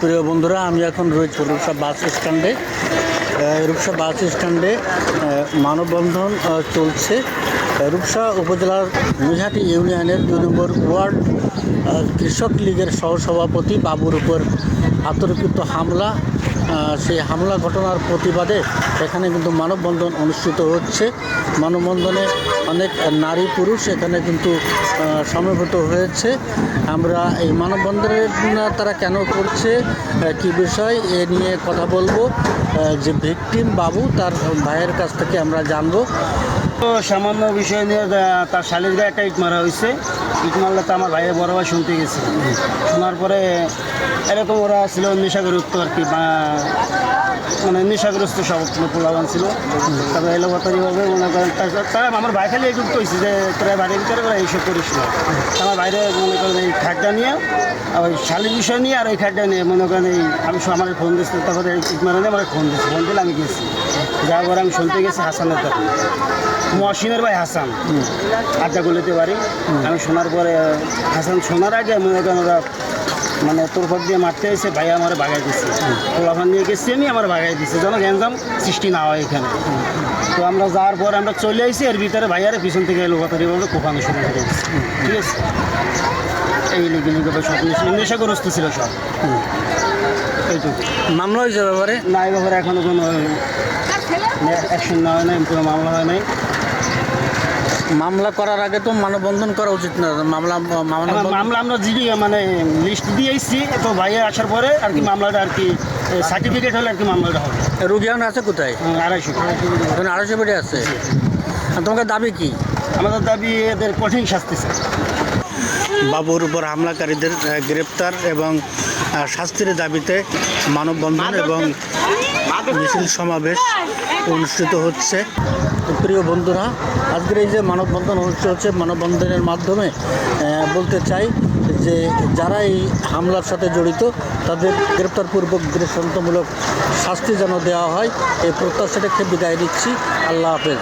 প্রিয় বন্ধুরা, আমি এখন রয়েছি রূপসা বাস স্ট্যান্ডে। রূপসা বাস স্ট্যান্ডে মানববন্ধন চলছে। রূপসা উপজেলার মিহাটি ইউনিয়নের দুই নম্বর ওয়ার্ড কৃষক লীগের সহসভাপতি বাবুর উপর আতর্কিত হামলা। সেই হামলা ঘটনার প্রতিবাদে এখানে কিন্তু মানববন্ধন অনুষ্ঠিত হচ্ছে। মানববন্ধনে অনেক নারী পুরুষ এখানে কিন্তু সমবেত হয়েছে। আমরা এই মানববন্ধনের তারা কেন করছে কি বিষয়, এ নিয়ে কথা বলব। যে ভিকটিম বাবু, তার ভাইয়ের কাছ থেকে আমরা জানব। তো সামান্য বিষয় নিয়ে তার শালির গায়ে একটা ইট মারা হয়েছে ইট মারলে তো আমার ভাইয়ের বড় ভাই শুনতে গেছে। শোনার পরে এরকম ওরা ছিল নেশাগ্রস্ত আর কি মানে নেশাগ্রস্ত সব পোলাবান ছিল। তারপরে এলোপাতারিভাবে মনে করেন তার- আমার ভাই খালি এইটুকু কইছে যে তোরা বাড়ির ভিতরে ওরা এইসব করিস না। আমার বাইরে মনে করেন এই খাটটা নিয়ে আর ওই শালির বিষয় নিয়ে আর ওই খাটটা নিয়ে মনে করেন এই আমি আমার ফোন দিচ্ছি তারপরে মারা নিয়ে আমার ফোন দিচ্ছি ফোন দিলে আমি গেছি। যাওয়ার পরে আমি শুনতে গেছি হাসানের তখন মহসিনের ভাই হাসান। আড্ডা গলিতে বাড়ি আমি শোনার পরে হাসান শোনার আগে মনে করেন ওরা মানে তোর তোরফার দিয়ে মারতে এসে ভাই আমার বাগাই দিচ্ছে পোলাফান নিয়ে গেছি আমি আমার বাগাই দিচ্ছে যেন গ্যাঞ্জাম সৃষ্টি না হয় এখানে। তো আমরা যাওয়ার পর আমরা চলে আসি এর ভিতরে ভাইয়ারে পিছন থেকে এলো কথা বলে কোপানো শুরু করে দিচ্ছে ঠিক আছে? এই লিগে লিগে সব নেশা- নেশাগ্রস্ত ছিল সব। এইটুকু। মামলা হয়েছে ব্যাপারে? না এই ব্যাপারে এখনও কোনো অ্যাকশন নেওয়া হয় নাই কোনো মামলা হয় নাই। মামলা করার আগে তো মানববন্ধন করা উচিত না। মামলা মামলা মামলা আমরা জিডি মানে লিস্ট দিয়ে এসেছি তো ভাইয়ের আসার পরে আর কি মামলাটা আর কি সার্টিফিকেট হলে আর কি মামলাটা হবে। রুগী এখন আছে কোথায়? আড়াইশো। এখন আড়াইশো বেডে আছে। আর তোমাদের দাবি কি? আমাদের দাবি এদের কঠিন শাস্তি স্যার। বাবুর উপর হামলাকারীদের গ্রেপ্তার এবং শাস্তির দাবিতে মানববন্ধন এবং মিছিল সমাবেশ অনুষ্ঠিত হচ্ছে। প্রিয় বন্ধুরা আজকের এই যে মানববন্ধন অনুষ্ঠিত হচ্ছে মানববন্ধনের মাধ্যমে বলতে চাই যে যারা এই হামলার সাথে জড়িত তাদের গ্রেপ্তারপূর্বক দৃষ্টান্তমূলক শাস্তি যেন দেওয়া হয় এই প্রত্যাশা রেখে বিদায় নিচ্ছি। আল্লাহ হাফেজ।